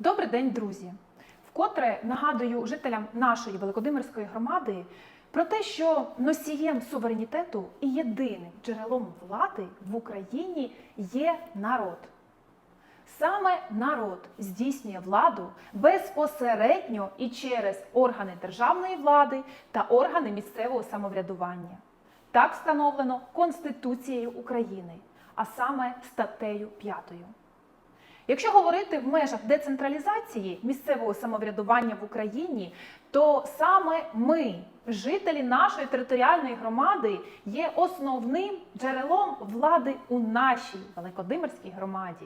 Добрий день, друзі! Вкотре нагадую жителям нашої Великодимирської громади про те, що носієм суверенітету і єдиним джерелом влади в Україні є народ. Саме народ здійснює владу безпосередньо і через органи державної влади та органи місцевого самоврядування. Так встановлено Конституцією України, а саме статтею 5. Якщо говорити в межах децентралізації місцевого самоврядування в Україні, то саме ми, жителі нашої територіальної громади, є основним джерелом влади у нашій Великодимирській громаді.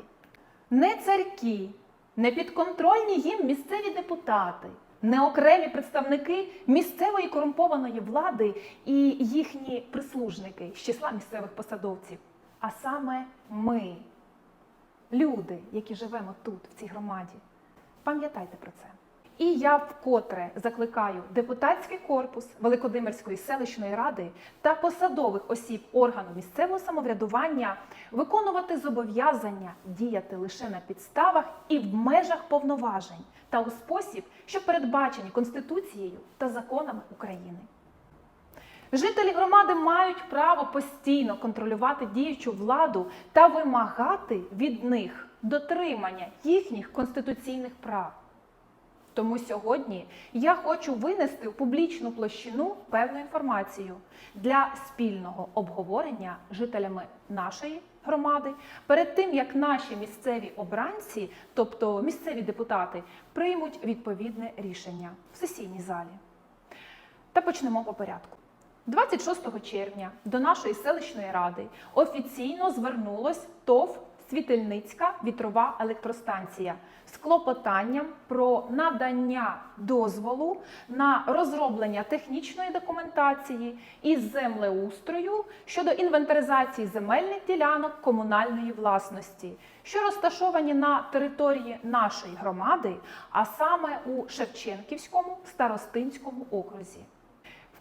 Не царьки, не підконтрольні їм місцеві депутати, не окремі представники місцевої корумпованої влади і їхні прислужники з числа місцевих посадовців, а саме ми, люди, які живемо тут, в цій громаді. Пам'ятайте про це. І я вкотре закликаю депутатський корпус Великодимирської селищної ради та посадових осіб органу місцевого самоврядування виконувати зобов'язання діяти лише на підставах і в межах повноважень та у спосіб, що передбачені Конституцією та законами України. Жителі громади мають право постійно контролювати діючу владу та вимагати від них дотримання їхніх конституційних прав. Тому сьогодні я хочу винести в публічну площину певну інформацію для спільного обговорення жителями нашої громади перед тим, як наші місцеві обранці, тобто місцеві депутати, приймуть відповідне рішення в сесійній залі. Та почнемо по порядку. 26 червня до нашої селищної ради офіційно звернулось ТОВ Світельницька вітрова електростанція з клопотанням про надання дозволу на розроблення технічної документації із землеустрою щодо інвентаризації земельних ділянок комунальної власності, що розташовані на території нашої громади, а саме у Шевченківському старостинському окрузі.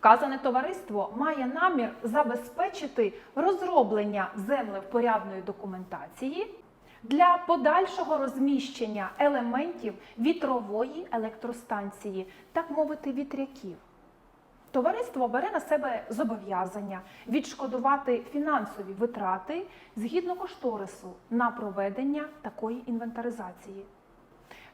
Вказане товариство має намір забезпечити розроблення землевпорядної документації для подальшого розміщення елементів вітрової електростанції, так мовити, вітряків. Товариство бере на себе зобов'язання відшкодувати фінансові витрати згідно кошторису на проведення такої інвентаризації.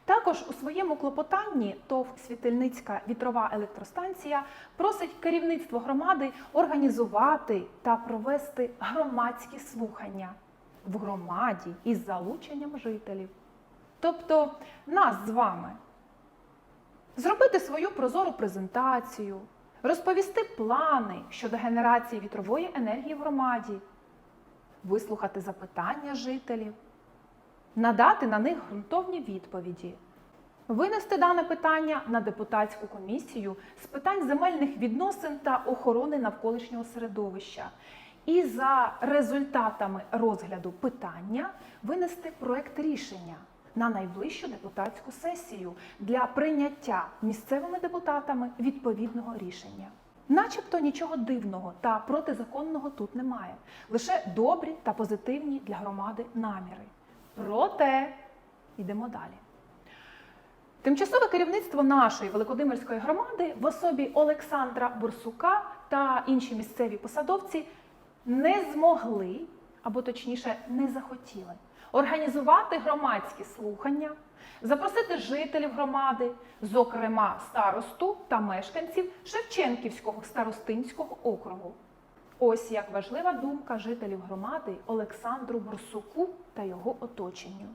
Також у своєму клопотанні ТОВ Світельницька вітрова електростанція просить керівництво громади організувати та провести громадські слухання в громаді із залученням жителів. Тобто нас з вами. Зробити свою прозору презентацію, розповісти плани щодо генерації вітрової енергії в громаді, вислухати запитання жителів, надати на них ґрунтовні відповіді, винести дане питання на депутатську комісію з питань земельних відносин та охорони навколишнього середовища. І за результатами розгляду питання винести проект рішення на найближчу депутатську сесію для прийняття місцевими депутатами відповідного рішення. Начебто нічого дивного та протизаконного тут немає, лише добрі та позитивні для громади наміри. Проте йдемо далі. Тимчасове керівництво нашої Великодимирської громади в особі Олександра Бурсука та інші місцеві посадовці не змогли, або точніше, не захотіли організувати громадські слухання, запросити жителів громади, зокрема старосту та мешканців Шевченківського старостинського округу. Ось як важлива думка жителів громади Олександру Бурсуку та його оточенню.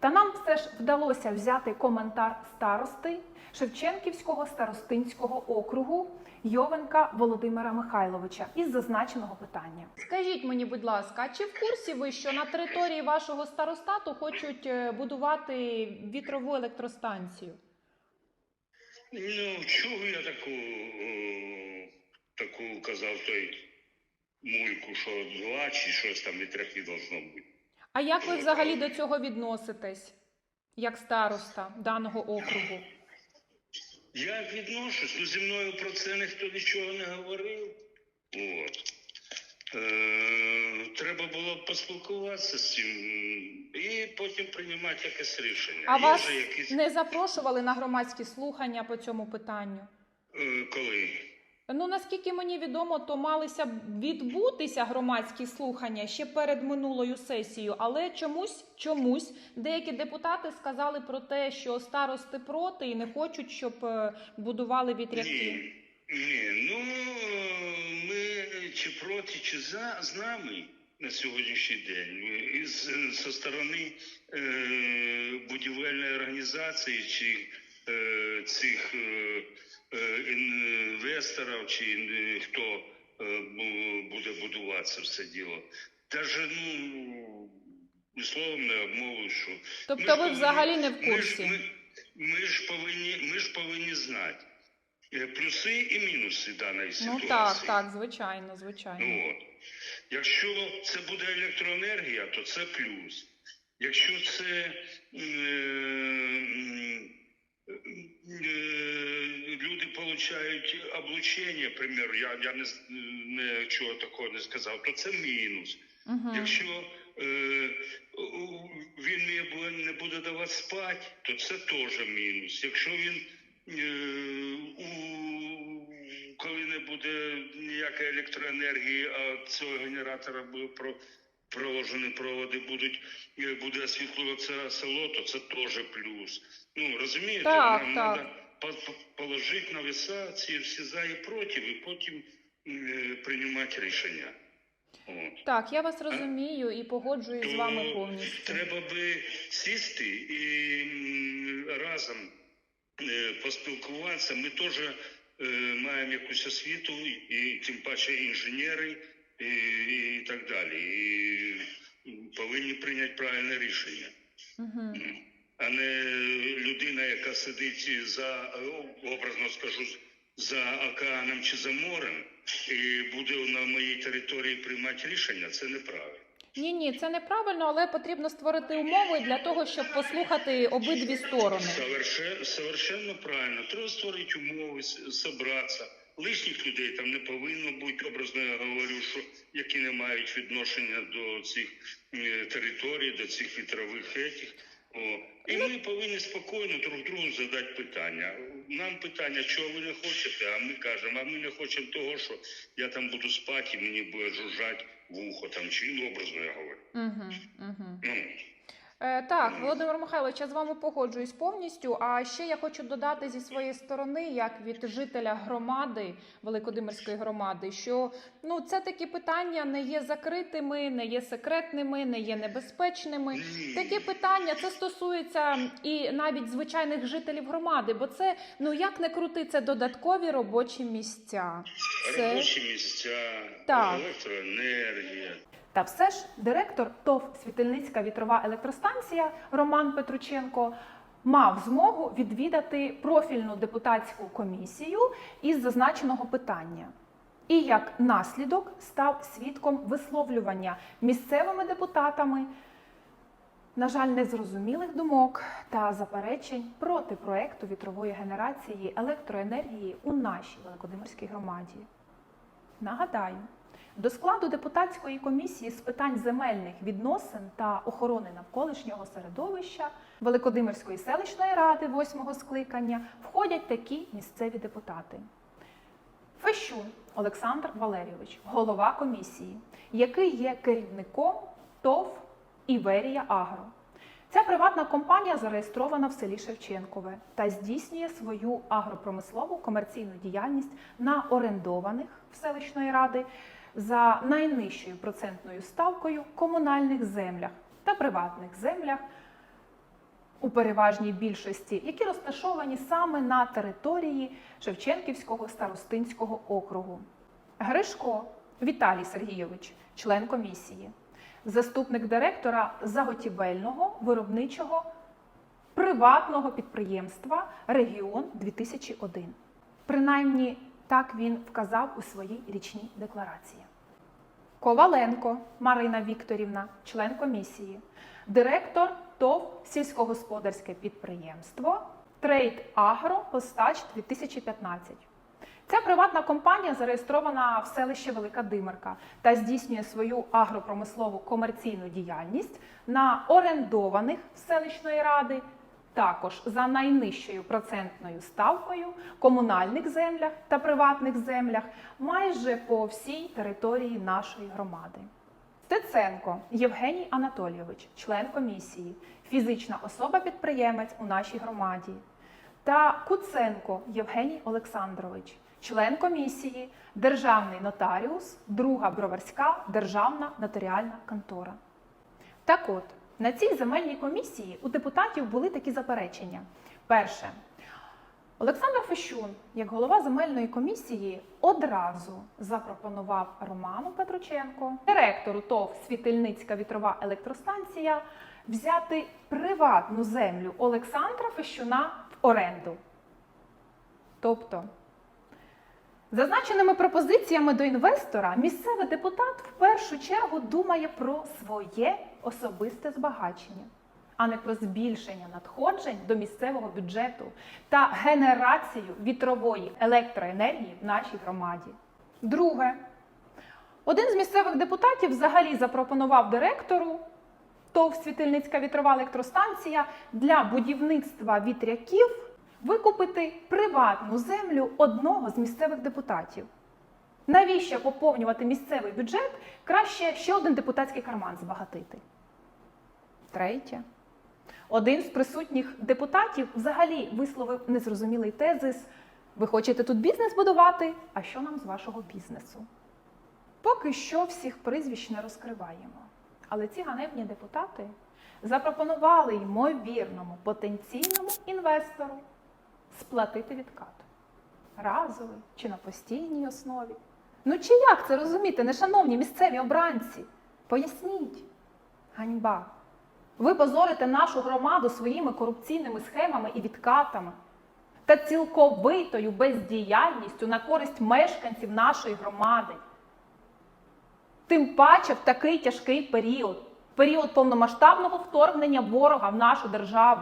Та нам все ж вдалося взяти коментар старости Шевченківського старостинського округу Йовенка Володимира Михайловича із зазначеного питання. Скажіть мені, будь ласка, чи в курсі ви, що на території вашого старостату хочуть е, будувати вітрову електростанцію? Ну, чув я таку, о, таку казав той мульку, що два чи щось там вітряки должно бути. А як ви взагалі до цього відноситесь, як староста даного округу? Як відношусь, ну зі мною про це ніхто нічого не говорив. От. Е, треба було поспілкуватися з цим і потім приймати якесь рішення. А Є вас якісь не запрошували на громадські слухання по цьому питанню? е, коли? Ну наскільки мені відомо, то малися відбутися громадські слухання ще перед минулою сесією, але чомусь чомусь деякі депутати сказали про те, що старости проти і не хочуть, щоб е, будували вітряки. Ні, ні, ну ми чи проти, чи за з нами на сьогоднішній день із зі сторони е, будівельної організації чи цих е, е, інвесторів, чи е, хто е, буде будувати все діло. Даже ну і словом не обмовив, що Тобто Ми ви повинні- взагалі не в ми ж- курсі? Ми, ми ж повинні, ми ж повинні знати е, плюси і мінуси даної Ну так, так, звичайно, звичайно. Ну, от. Якщо це буде електроенергія, то це плюс. Якщо це е, е, люди отримують облучення, примір, я, я не, нічого такого не сказав, то це мінус. Угу. Якщо е, він не буде, не буде давати спати, то це теж мінус. Якщо він е, у, коли не буде ніякої електроенергії, а цього генератора буде про, проложені проводи, будуть буде освітлюватися село, то це теж плюс. Ну розумієте, Так, нам так. треба по- по- положити на веса ці всі за і проти, і потім е, приймати рішення. От. Так, я вас розумію і погоджуюсь з вами повністю. Треба би сісти і разом е, поспілкуватися. Ми теж е, маємо якусь освіту, і тим паче інженери і, і так далі. І повинні прийняти правильне рішення. Угу. А не людина, яка сидить за образно скажу, за океаном чи за морем, і буде на моїй території приймати рішення, це неправильно. Ні, ні, це неправильно, але потрібно створити умови для того, щоб послухати обидві сторони. Совершенно, правильно. Треба створити умови, зібратися. Лишніх людей там не повинно бути, образно я говорю, що які не мають відношення до цих територій, до цих вітрових етіх. О. І ми повинні спокійно друг другу задати питання. Нам питання, чого ви не хочете, а ми кажемо, а ми не хочемо того, що я там буду спати і мені буде жужжати вухо там, чи ну, образно я говорю. Угу, угу. Ну, Е, так, Володимир Михайлович, я з вами погоджуюсь повністю. А ще я хочу додати зі своєї сторони, як від жителя громади Великодимирської громади, що ну це такі питання не є закритими, не є секретними, не є небезпечними. Такі питання це стосується і навіть звичайних жителів громади, бо це ну як не крути, це додаткові робочі місця. Це Робочі місця, Так. електроенергія. Та все ж директор ТОВ Світильницька вітрова електростанція Роман Петрученко мав змогу відвідати профільну депутатську комісію із зазначеного питання. І як наслідок став свідком висловлювання місцевими депутатами, на жаль, незрозумілих думок та заперечень проти проекту вітрової генерації електроенергії у нашій Великодимирській громаді. Нагадаю, до складу депутатської комісії з питань земельних відносин та охорони навколишнього середовища Великодимирської селищної ради восьмого скликання входять такі місцеві депутати. Фещун Олександр Валерійович, голова комісії, який є керівником ТОВ Іверія Агро. Ця приватна компанія зареєстрована в селі Шевченкове та здійснює свою агропромислову комерційну діяльність на орендованих в селищної ради за найнижчою процентною ставкою комунальних землях та приватних землях у переважній більшості, які розташовані саме на території Шевченківського старостинського округу. Гришко Віталій Сергійович, член комісії, заступник директора заготівельного виробничого приватного підприємства Регіон 2001. Принаймні так він вказав у своїй річній декларації. Коваленко Марина Вікторівна, член комісії, директор ТОВ сільськогосподарське підприємство Трейд Агро Постач 2015. Ця приватна компанія зареєстрована в селищі Велика Димирка та здійснює свою агропромислову комерційну діяльність на орендованих селищної ради, також за найнижчою процентною ставкою комунальних землях та приватних землях майже по всій території нашої громади. Стеценко Євгеній Анатолійович, член комісії, фізична особа-підприємець у нашій громаді, та Куценко Євгеній Олександрович, член комісії, державний нотаріус, друга броварська державна нотаріальна контора. Так от, на цій земельній комісії у депутатів були такі заперечення. Перше, Олександр Фещун, як голова земельної комісії, одразу запропонував Роману Петрученко, директору ТОВ Світильницька вітрова електростанція, взяти приватну землю Олександра Фещуна в оренду. Тобто, зазначеними пропозиціями до інвестора, місцевий депутат в першу чергу думає про своє особисте збагачення а не про збільшення надходжень до місцевого бюджету та генерацію вітрової електроенергії в нашій громаді. Друге, один з місцевих депутатів взагалі запропонував директору ТОВ Світильницька вітрова електростанція для будівництва вітряків викупити приватну землю одного з місцевих депутатів. Навіщо поповнювати місцевий бюджет? Краще ще один депутатський карман збагатити. Третє. Один з присутніх депутатів взагалі висловив незрозумілий тезис: ви хочете тут бізнес будувати? А що нам з вашого бізнесу? Поки що всіх прізвищ не розкриваємо. Але ці ганебні депутати запропонували ймовірному потенційному інвестору сплатити відкат. Разовий чи на постійній основі. Ну чи як це розуміти, нешановні місцеві обранці? Поясніть. Ганьба. Ви позорите нашу громаду своїми корупційними схемами і відкатами та цілковитою бездіяльністю на користь мешканців нашої громади. Тим паче в такий тяжкий період, період повномасштабного вторгнення ворога в нашу державу,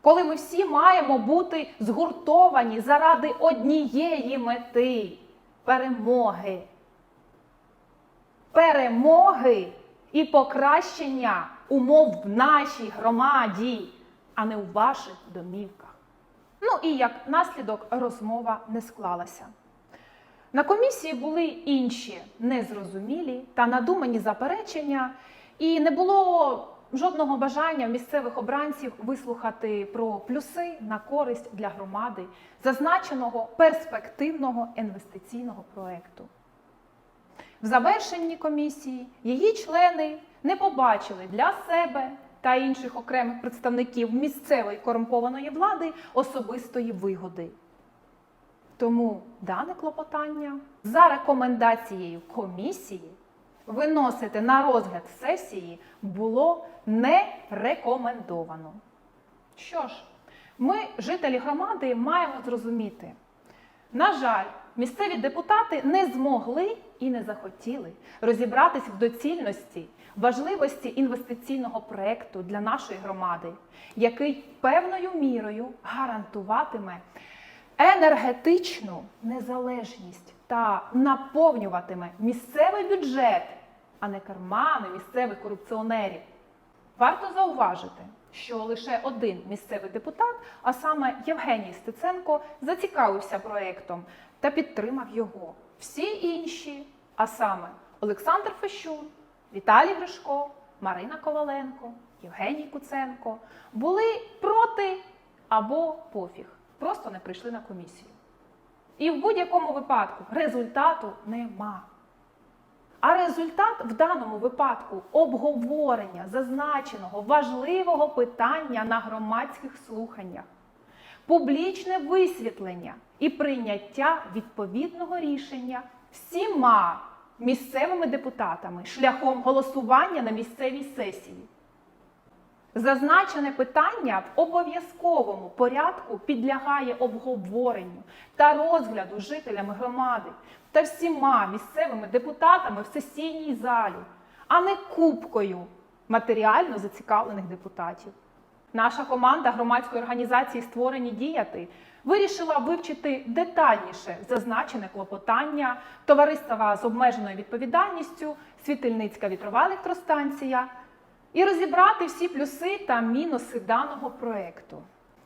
коли ми всі маємо бути згуртовані заради однієї мети перемоги. Перемоги і покращення умов в нашій громаді, а не у ваших домівках. Ну і як наслідок розмова не склалася. На комісії були інші незрозумілі та надумані заперечення, і не було жодного бажання місцевих обранців вислухати про плюси на користь для громади зазначеного перспективного інвестиційного проекту. В завершенні комісії її члени не побачили для себе та інших окремих представників місцевої корумпованої влади особистої вигоди. Тому дане клопотання за рекомендацією комісії виносити на розгляд сесії було не рекомендовано. Що ж, ми, жителі громади, маємо зрозуміти. На жаль, місцеві депутати не змогли і не захотіли розібратись в доцільності, важливості інвестиційного проекту для нашої громади, який певною мірою гарантуватиме енергетичну незалежність та наповнюватиме місцевий бюджет, а не кармани місцевих корупціонерів. Варто зауважити, що лише один місцевий депутат, а саме Євгеній Стеценко, зацікавився проектом та підтримав його. Всі інші, а саме Олександр Фещун, Віталій Гришко, Марина Коваленко, Євгеній Куценко, були проти або пофіг, просто не прийшли на комісію. І в будь-якому випадку результату нема. А результат в даному випадку обговорення зазначеного важливого питання на громадських слуханнях, публічне висвітлення і прийняття відповідного рішення всіма місцевими депутатами шляхом голосування на місцевій сесії. Зазначене питання в обов'язковому порядку підлягає обговоренню та розгляду жителями громади та всіма місцевими депутатами в сесійній залі, а не кубкою матеріально зацікавлених депутатів. Наша команда громадської організації Створені діяти вирішила вивчити детальніше зазначене клопотання товариства з обмеженою відповідальністю Світильницька вітрова електростанція і розібрати всі плюси та мінуси даного проекту.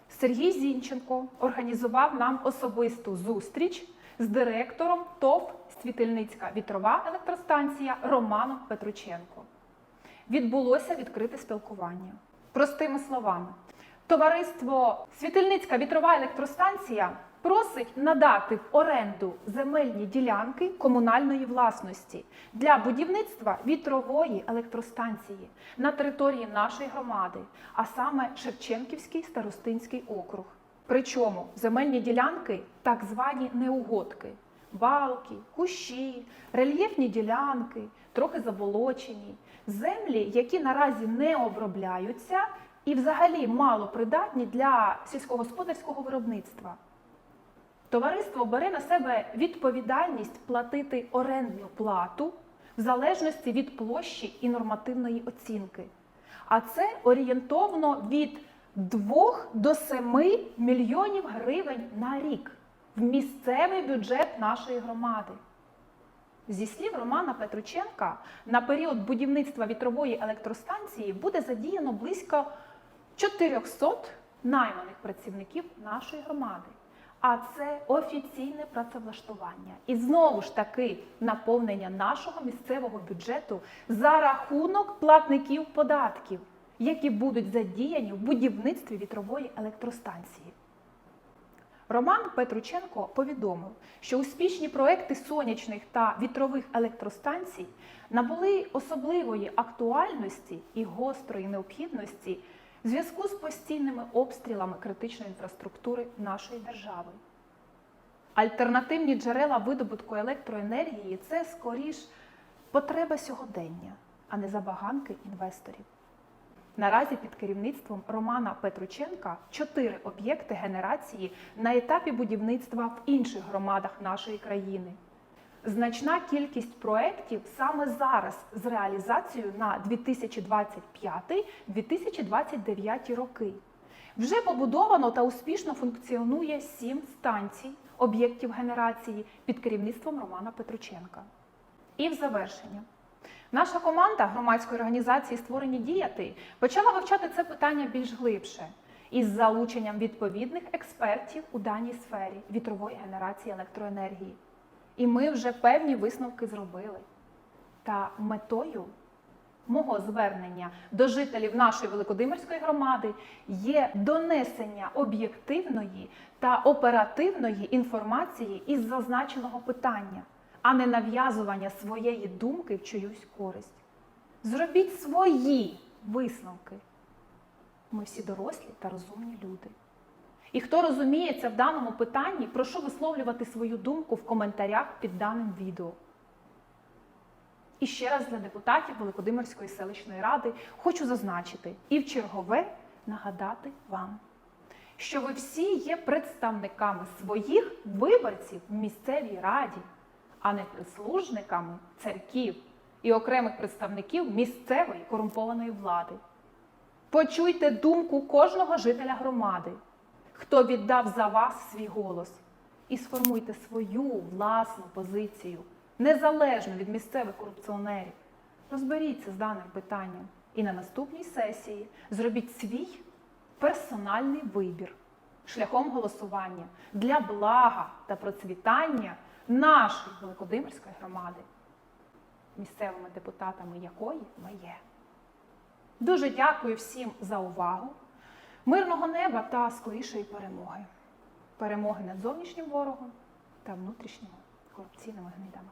Сергій Зінченко організував нам особисту зустріч з директором ТОВ Світильницька вітрова електростанція Романом Петрученко відбулося відкрите спілкування. Простими словами, товариство Світильницька вітрова електростанція просить надати в оренду земельні ділянки комунальної власності для будівництва вітрової електростанції на території нашої громади, а саме Шевченківський старостинський округ. Причому земельні ділянки так звані неугодки, балки, кущі, рельєфні ділянки, трохи заболочені, землі, які наразі не обробляються і взагалі мало придатні для сільськогосподарського виробництва. Товариство бере на себе відповідальність платити орендну плату в залежності від площі і нормативної оцінки. А це орієнтовно від 2 до 7 мільйонів гривень на рік в місцевий бюджет нашої громади. Зі слів Романа Петрученка, на період будівництва вітрової електростанції буде задіяно близько 400 найманих працівників нашої громади. А це офіційне працевлаштування. І знову ж таки наповнення нашого місцевого бюджету за рахунок платників податків, які будуть задіяні в будівництві вітрової електростанції. Роман Петрученко повідомив, що успішні проекти сонячних та вітрових електростанцій набули особливої актуальності і гострої необхідності в зв'язку з постійними обстрілами критичної інфраструктури нашої держави. Альтернативні джерела видобутку електроенергії це скоріш потреба сьогодення, а не забаганки інвесторів. Наразі під керівництвом Романа Петрученка чотири об'єкти генерації на етапі будівництва в інших громадах нашої країни. Значна кількість проєктів саме зараз з реалізацією на 2025-2029 роки. Вже побудовано та успішно функціонує сім станцій об'єктів генерації під керівництвом Романа Петрученка. І в завершення. Наша команда громадської організації Створені діяти почала вивчати це питання більш глибше із залученням відповідних експертів у даній сфері вітрової генерації електроенергії. І ми вже певні висновки зробили. Та метою мого звернення до жителів нашої Великодимирської громади є донесення об'єктивної та оперативної інформації із зазначеного питання а не нав'язування своєї думки в чиюсь користь. Зробіть свої висновки. Ми всі дорослі та розумні люди. І хто розуміється в даному питанні, прошу висловлювати свою думку в коментарях під даним відео. І ще раз для депутатів Великодимирської селищної ради хочу зазначити і в чергове нагадати вам, що ви всі є представниками своїх виборців в місцевій раді а не прислужниками церків і окремих представників місцевої корумпованої влади. Почуйте думку кожного жителя громади, хто віддав за вас свій голос, і сформуйте свою власну позицію, незалежно від місцевих корупціонерів. Розберіться з даним питанням і на наступній сесії зробіть свій персональний вибір шляхом голосування для блага та процвітання нашої Великодимирської громади, місцевими депутатами якої ми є. Дуже дякую всім за увагу, мирного неба та скорішої перемоги. Перемоги над зовнішнім ворогом та внутрішніми корупційними гнидами.